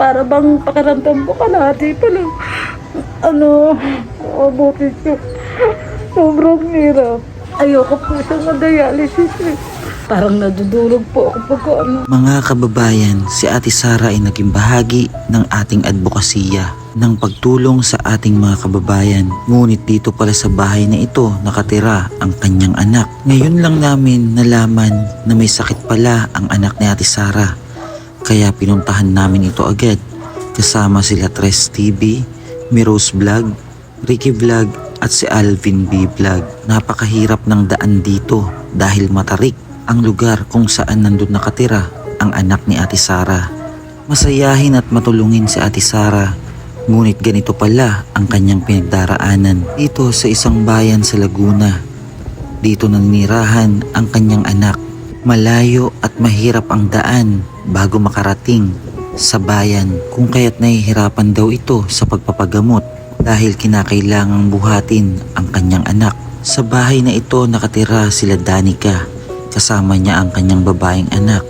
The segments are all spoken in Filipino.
Para bang pakiramdam ko kalahati pa lang. Ano, abutin ko. Sobrang hirap. Ayoko po sa dialysis eh. Parang nadudulog po ako pag ano. Mga kababayan, si Ate Sara ay naging bahagi ng ating advokasya ng pagtulong sa ating mga kababayan. Ngunit dito pala sa bahay na ito nakatira ang kanyang anak. Ngayon lang namin nalaman na may sakit pala ang anak ni Ate Sara. Kaya pinuntahan namin ito agad. Kasama sila Tres TV, Miros Vlog, Ricky Vlog at si Alvin B Vlog. Napakahirap ng daan dito dahil matarik ang lugar kung saan nandun nakatira ang anak ni Ate Sara. Masayahin at matulungin si Ate Sara. Ngunit ganito pala ang kanyang pinagdaraanan dito sa isang bayan sa Laguna. Dito nanirahan ang kanyang anak. Malayo at mahirap ang daan bago makarating sa bayan kung kaya't nahihirapan daw ito sa pagpapagamot dahil kinakailangang buhatin ang kanyang anak. Sa bahay na ito nakatira sila Danica kasama niya ang kanyang babaeng anak.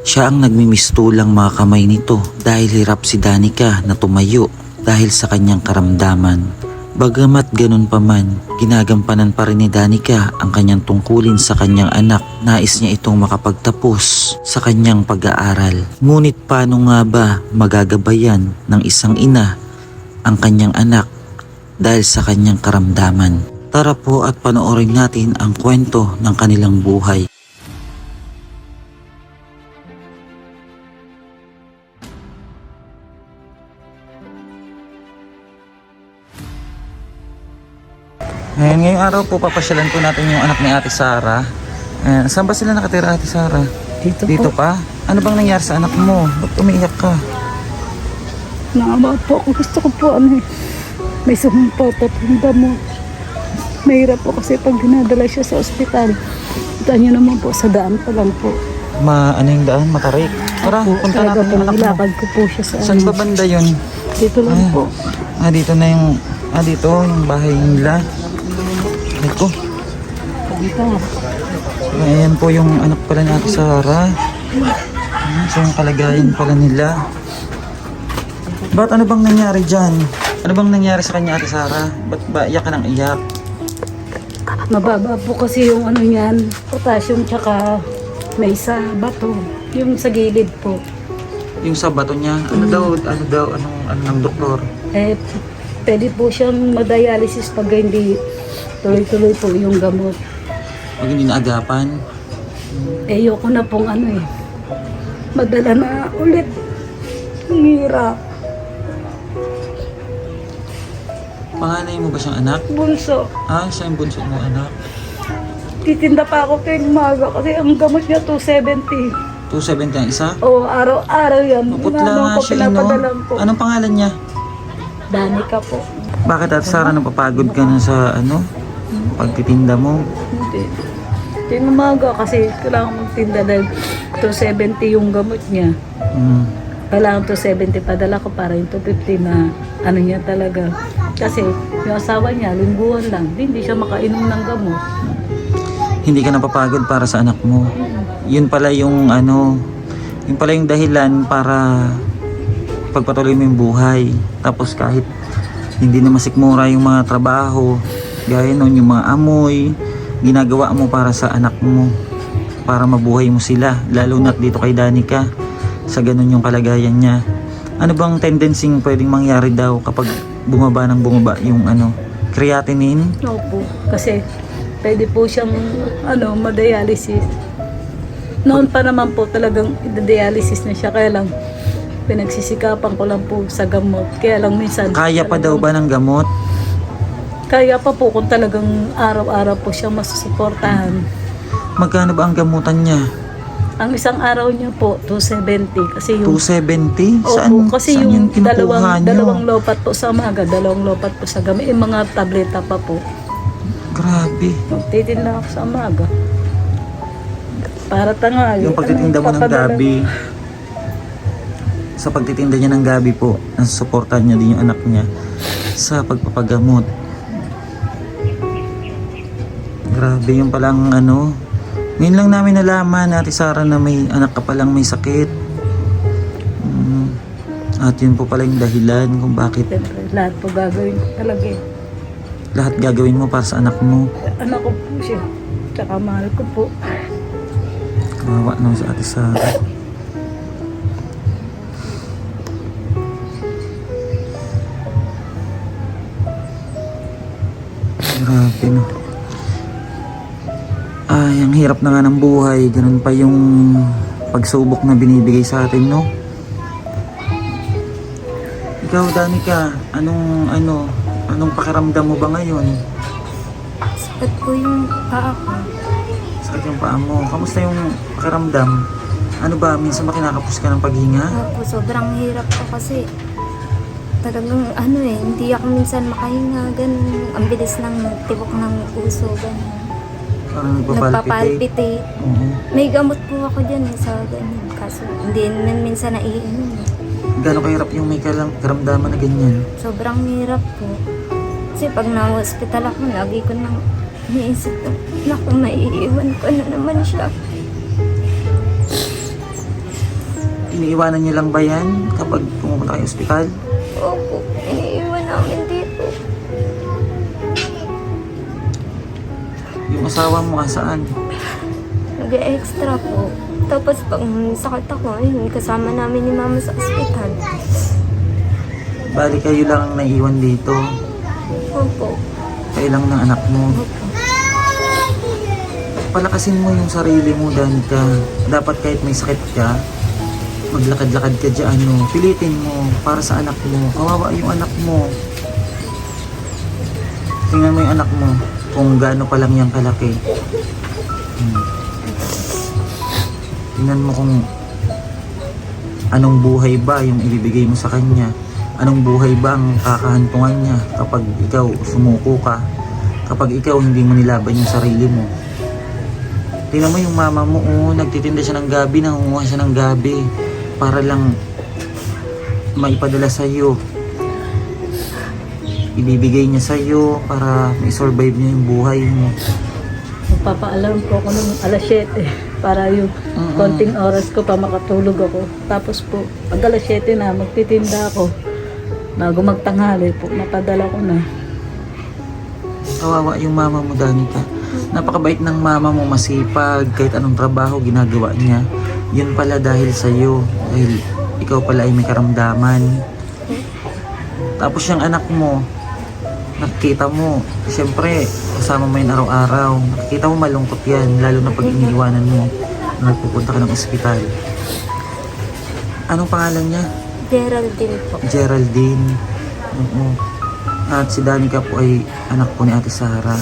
Siya ang nagmimistulang mga kamay nito dahil hirap si Danica na tumayo dahil sa kanyang karamdaman. Bagamat ganun pa man, ginagampanan pa rin ni Danica ang kanyang tungkulin sa kanyang anak. Nais niya itong makapagtapos sa kanyang pag-aaral. Ngunit paano nga ba magagabayan ng isang ina ang kanyang anak dahil sa kanyang karamdaman? Tara po at panoorin natin ang kwento ng kanilang buhay. Ngayon, ngayong araw po papasyalan po natin yung anak ni Ate Sara. Ayan, saan ba sila nakatira Ate Sara? Dito, Dito po. pa? Ano bang nangyari sa anak mo? Ba't umiiyak ka? Naawa po ako. Gusto ko po ano eh. May sumumpa at hindi mo. Mahirap po kasi pag dinadala siya sa ospital. Kita niyo naman po sa daan pa lang po. Ma, ano yung daan? Matarik. Tara, po, punta talaga natin po, yung anak mo. nilakad ko po siya sa Saan ba ano. banda yun? Dito lang Ah. po. Ah, dito na yung... Ah, dito, yung bahay nila. Ay ko. Dito. Ayan po yung anak pala ni Ate Sara. So yung kalagayan pala nila. Ba't ano bang nangyari dyan? Ano bang nangyari sa kanya Ate Sara? Ba't ba iyak ka ng iyak? Mababa po kasi yung ano niyan. Potassium tsaka may isa bato. Yung sa gilid po. Yung sa bato niya, ano daw, ano daw, anong, ano ng doktor? Eh, pwede po siyang madialysis pag hindi tuloy-tuloy po yung gamot. Pag hindi naagapan, Eh, ayoko na pong ano eh. Madala na ulit. Ang hirap. panganay mo ba siyang anak? Bunso. Ah, siya yung bunso mo anak. Titinda pa ako tuwing umaga kasi ang gamot niya 270. 270 ang isa? O, araw-araw yan. Maputla Inaano nga ko, siya, eh, no? pinapadalan ko. Anong pangalan niya? Danica po. Bakit Ate Sara, napapagod ka na sa, ano, pagtitinda mo? Hindi. Tuwing umaga kasi kailangan magtinda dahil 270 yung gamot niya. Hmm. Kailangan 270 padala ko para yung 250 na ano niya talaga. Kasi yung asawa niya, lingguhan lang. Hindi siya makainom ng gamot. hindi ka napapagod para sa anak mo. Yun pala yung ano, yun pala yung dahilan para pagpatuloy mo yung buhay. Tapos kahit hindi na masikmura yung mga trabaho, gaya nun yung mga amoy, ginagawa mo para sa anak mo. Para mabuhay mo sila. Lalo na dito kay Danica. Sa ganun yung kalagayan niya. Ano bang tendency pwedeng mangyari daw kapag bumaba ng bumaba yung ano, creatinine? Opo. Kasi pwede po siyang ano, madialysis. Noon pa naman po talagang dialysis na siya. Kaya lang pinagsisikapan ko lang po sa gamot. Kaya lang minsan... Kaya pa daw ba ng gamot? Kaya pa po kung talagang araw-araw po siyang masusuportahan. Magkano ba ang gamutan niya? Ang isang araw niya po, 270. Kasi yung... 270? Opo, Saan, kasi saan yung kinukuha dalawang, niyo? dalawang lopat po sa umaga, dalawang lopat po sa gabi, yung mga tableta pa po. Grabe. Magtitinda ako sa umaga. Para tanghali. Yung pagtitinda mo ng papadala- gabi, sa pagtitinda niya ng gabi po, nasusuportahan niya din yung anak niya sa pagpapagamot. Grabe yung palang ano. Ngayon lang namin nalaman, Ate Sara, na may anak ka palang may sakit. Mm. At yun po pala yung dahilan kung bakit Siyempre, lahat po gagawin ko talaga eh. lahat gagawin mo para sa anak mo. Anak ko po siya. Tsaka mahal ko po. Kawawa naman sa ate Sarah. Grabe no. Ay, ang hirap na nga ng buhay. Ganun pa yung pagsubok na binibigay sa atin, no? Ikaw, Danica, anong, ano, anong pakiramdam mo ba ngayon? Sakit po yung paa ko. Sakit yung paa mo. Kamusta yung pakiramdam? Ano ba, minsan ba kinakapos ka ng paghinga? Opo, sobrang hirap po kasi talagang ano eh, hindi ako minsan makahinga, ganun. Ang bilis ng tibok ng puso, ganun. Parang nagpapalpitate. Nagpapalpitate. Oo. May gamot po ako dyan eh, sa ganun. Kaso hindi naman minsan naiinom. eh. Gano'ng kahirap yung may karam- karamdaman na ganyan? Sobrang hirap po. Kasi pag na-hospital ako, lagi ko nang iniisip ko, naku, maiiwan ko na naman siya. Iniiwanan niyo lang ba yan kapag pumunta kayo ospital? Yung asawa mo saan? Nag-extra po. Tapos pag sakit ako, ayun, kasama namin ni mama sa ospital. Bali kayo lang ang naiwan dito. Opo. Kayo lang ng anak mo. Opo. Palakasin mo yung sarili mo, Danica. Dapat kahit may sakit ka, maglakad-lakad ka dyan, no? Pilitin mo para sa anak mo. Kawawa yung anak mo. Tingnan mo yung anak mo kung gaano pa lang yung kalaki. Hmm. Tingnan mo kung anong buhay ba yung ibibigay mo sa kanya. Anong buhay ba ang kakahantungan niya kapag ikaw sumuko ka. Kapag ikaw hindi mo nilaban yung sarili mo. Tingnan mo yung mama mo, oh, nagtitinda siya ng gabi, nangunguha siya ng gabi para lang maipadala sa iyo. Ibibigay niya sa iyo para may survive niya yung buhay mo. Magpapaalam po ako ng alas 7 para yung Mm-mm. konting oras ko pa makatulog ako. Tapos po, pag alas 7 na, magtitinda ako. Bago magtanghali po, mapadala ko na. Kawawa yung mama mo, Danica. Napakabait ng mama mo, masipag, kahit anong trabaho ginagawa niya. Yun pala dahil sa iyo, dahil ikaw pala ay may karamdaman. Tapos yung anak mo, nakikita mo, siyempre, kasama mo yun araw-araw. Nakikita mo malungkot yan, lalo na pag iniiwanan mo na nagpupunta ka ng ospital. Anong pangalan niya? Geraldine po. Geraldine. Oo. At si Danica po ay anak po ni Ate Sara.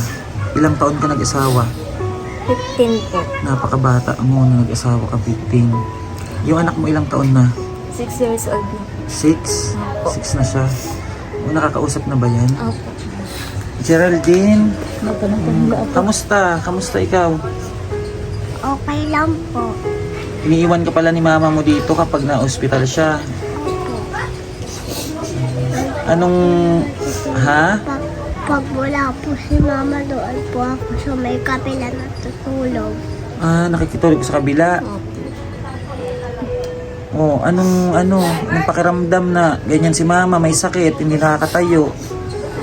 Ilang taon ka nag-asawa? 15 po. Napakabata mo na nag-asawa ka 15. Yung anak mo ilang taon na? 6 years old na. 6? Opo. 6 na siya. O, nakakausap na ba yan? Opo. Geraldine, mm, ako. kamusta? Kamusta ikaw? Okay lang po. Iniiwan ka pala ni mama mo dito kapag na-hospital siya. Anong... Ha? Pag, pag wala po si mama doon po ako sa may kapila natutulog. Ah, nakikitulog sa kabila. Opo. Oh, anong ano, anong pakiramdam na ganyan si mama, may sakit, hindi nakakatayo.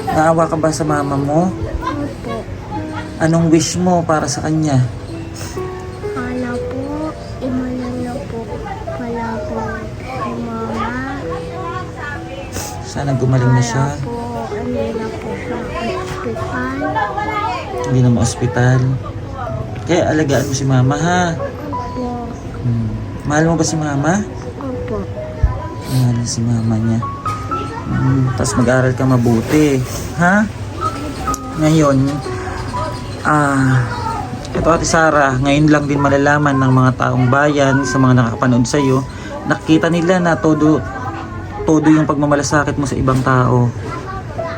Naawa ka ba sa mama mo? Opo. Anong wish mo para sa kanya? Sana po, imanan na po pala po si mama. Sana gumaling na siya, Para po, ano na po sa ospital. hindi na ma-ospital. Kaya alagaan mo si mama ha. Opo. Hmm. Mahal mo ba si mama? Opo. Mahal si mama niya. Hmm. Tapos mag-aral ka mabuti. Ha? Ngayon, ah, ito Ate Sara, ngayon lang din malalaman ng mga taong bayan sa mga nakakapanood sa iyo, nakita nila na todo todo yung pagmamalasakit mo sa ibang tao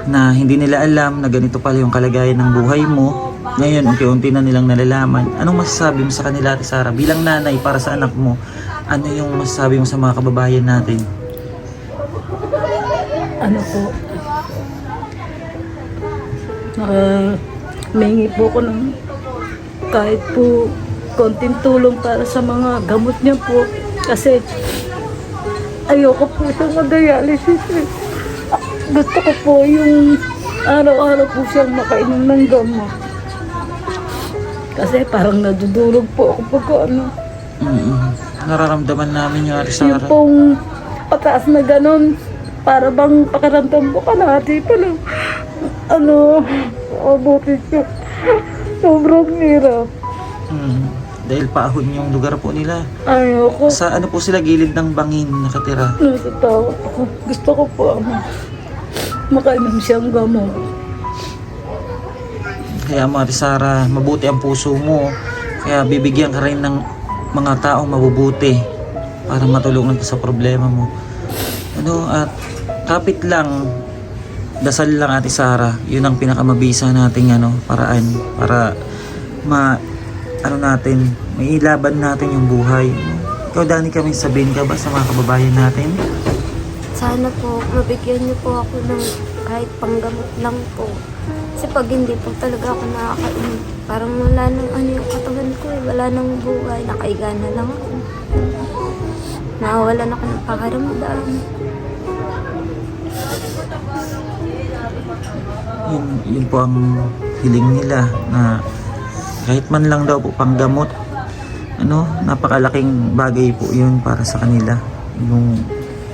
na hindi nila alam na ganito pala yung kalagayan ng buhay mo. Ngayon, unti-unti na nilang nalalaman. Anong masasabi mo sa kanila, Ate Sara, bilang nanay para sa anak mo? Ano yung masasabi mo sa mga kababayan natin? Ano po, uh, mingi po ko ng kahit po konting tulong para sa mga gamot niya po. Kasi ayoko po siyang ma-dialysis eh. Gusto ko po yung araw-araw po siyang makainom ng gamot. Kasi parang nadudurog po ako pag ano. Mm-mm. Nararamdaman namin yung Ate Yung pong pataas na ganun, para bang pakaramdam ko kalahati pa lang. Ano, abutin ko. Sobrang hirap. Mm. Dahil paahon yung lugar po nila. Ayoko. Sa ano po sila, gilid ng bangin nakatira. Nasa tawa ako. Gusto ko po ano, makainom siyang gamot. Kaya mo Ate Sara, mabuti ang puso mo. Kaya bibigyan ka rin ng mga taong mabubuti para matulungan ka sa problema mo. Ano, at kapit lang, dasal lang Ate Sara. Yun ang pinakamabisa nating ano, paraan para ma ano natin, may ilaban natin yung buhay. Ikaw, Dani, kami sabihin ka ba sa mga kababayan natin? Sana po, mabigyan niyo po ako ng kahit panggamot lang po. Kasi pag hindi po talaga ako nakakainom, parang wala nang ano yung katawan ko eh. Wala nang buhay, nakaiga na lang ako. Nawawalan ako ng pakaramdam. Yun, yun po ang hiling nila na kahit man lang daw po panggamot ano, napakalaking bagay po yun para sa kanila. Yung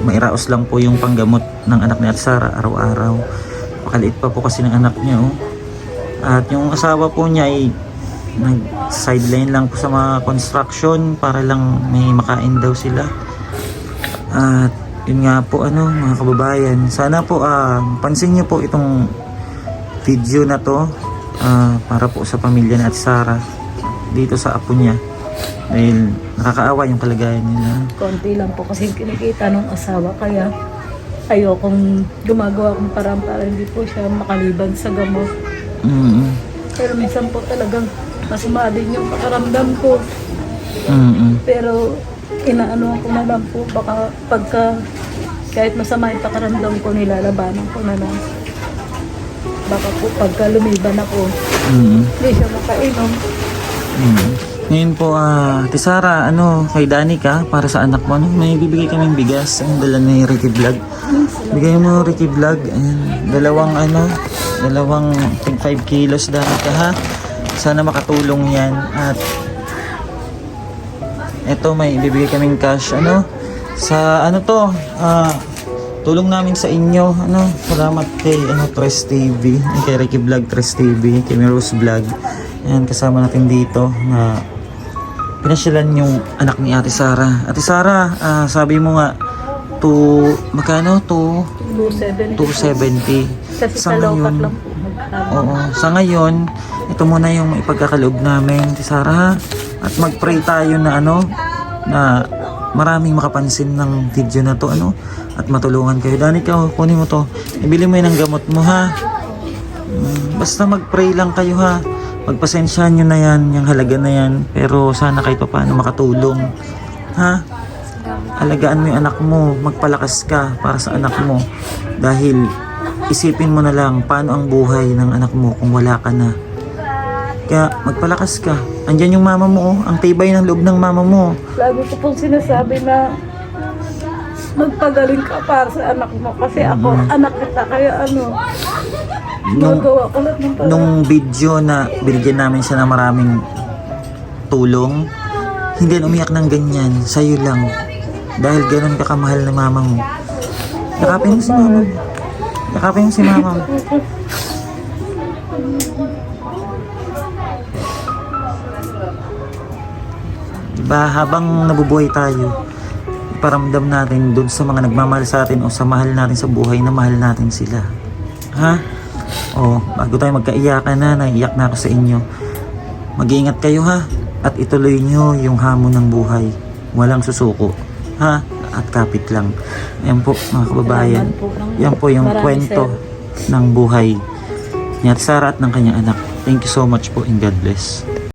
mairaos lang po yung panggamot ng anak ni Ate Sara araw-araw. Pakaliit pa po kasi ng anak niya oh. at yung asawa po niya ay nag sideline lang po sa mga construction para lang may makain daw sila. At yun nga po ano mga kababayan sana po ah, pansin niyo po itong video na to ah, para po sa pamilya ni Ate Sara dito sa apo niya dahil nakakaawa yung kalagayan nila Konti lang po kasi kinikita ng asawa kaya ayokong gumagawa akong parang para hindi po siya makaliban sa gamot. mm Pero minsan po talagang masama din yung pakaramdam ko. mm Pero inaano ko na lang po baka pagka kahit masama yung pakaramdam ko nilalabanan ko na lang. Baka po pagka lumiban ako, mm hindi siya makainom. mm ngayon po ah Ate Sara ano kay Danica para sa anak mo ano, may bibigay kaming bigas. Ang dala ni Ricky Vlog. Bigay mo Ricky Vlog. Ayan, dalawang ano dalawang 5 kilos Danica ha? Sana makatulong yan. At eto may bibigay kaming cash ano? Sa ano to? Ah tulong namin sa inyo ano salamat kay ano Tres TV kay Ricky Vlog Tres TV kay Rose Vlog Ayan, kasama natin dito na pinasyalan yung anak ni Ate Sara. Ate Sara, ah, sabi mo nga, to, magkano? To 270. 270. Kasi Sa ngayon, lang po. Oo. Sa ngayon, ito muna yung ipagkakaloob namin, Ate Sara. At mag-pray tayo na ano, na maraming makapansin ng video na to, ano, at matulungan kayo. Dani ka, kunin mo to. Ibili mo yun ng gamot mo, ha? Mm, Basta mag-pray lang kayo, ha? Magpasensyahan nyo na yan, yung halaga na yan. Pero sana kahit pa paano makatulong. Ha? Alagaan mo yung anak mo, magpalakas ka para sa anak mo. Dahil isipin mo na lang paano ang buhay ng anak mo kung wala ka na. Kaya magpalakas ka. Andyan yung mama mo, oh. ang tibay ng loob ng mama mo. Lagi ko pong sinasabi na magpagaling ka para sa anak mo. Kasi ako, anak kita. Kaya ano, Nung, magawa ko lahat ng paraan. nung video na binigyan namin siya ng maraming tulong, hindi yan umiyak ng ganyan. Sa'yo lang. Dahil ganun ka kamahal na mama mo. Yakapin mo si mama. Yakapin mo si mama mo. Diba, habang nabubuhay tayo, iparamdam natin doon sa mga nagmamahal sa atin o sa mahal natin sa buhay na mahal natin sila. Ha? O, bago tayo magkaiyakan na, naiiyak na ako sa inyo. Mag-iingat kayo ha, at ituloy nyo yung hamon ng buhay. Walang susuko. Ha? At kapit lang. Yan po, mga kababayan. Yan po yung kwento ng buhay ni Ate Sara at ng kanyang anak. Thank you so much po and God bless.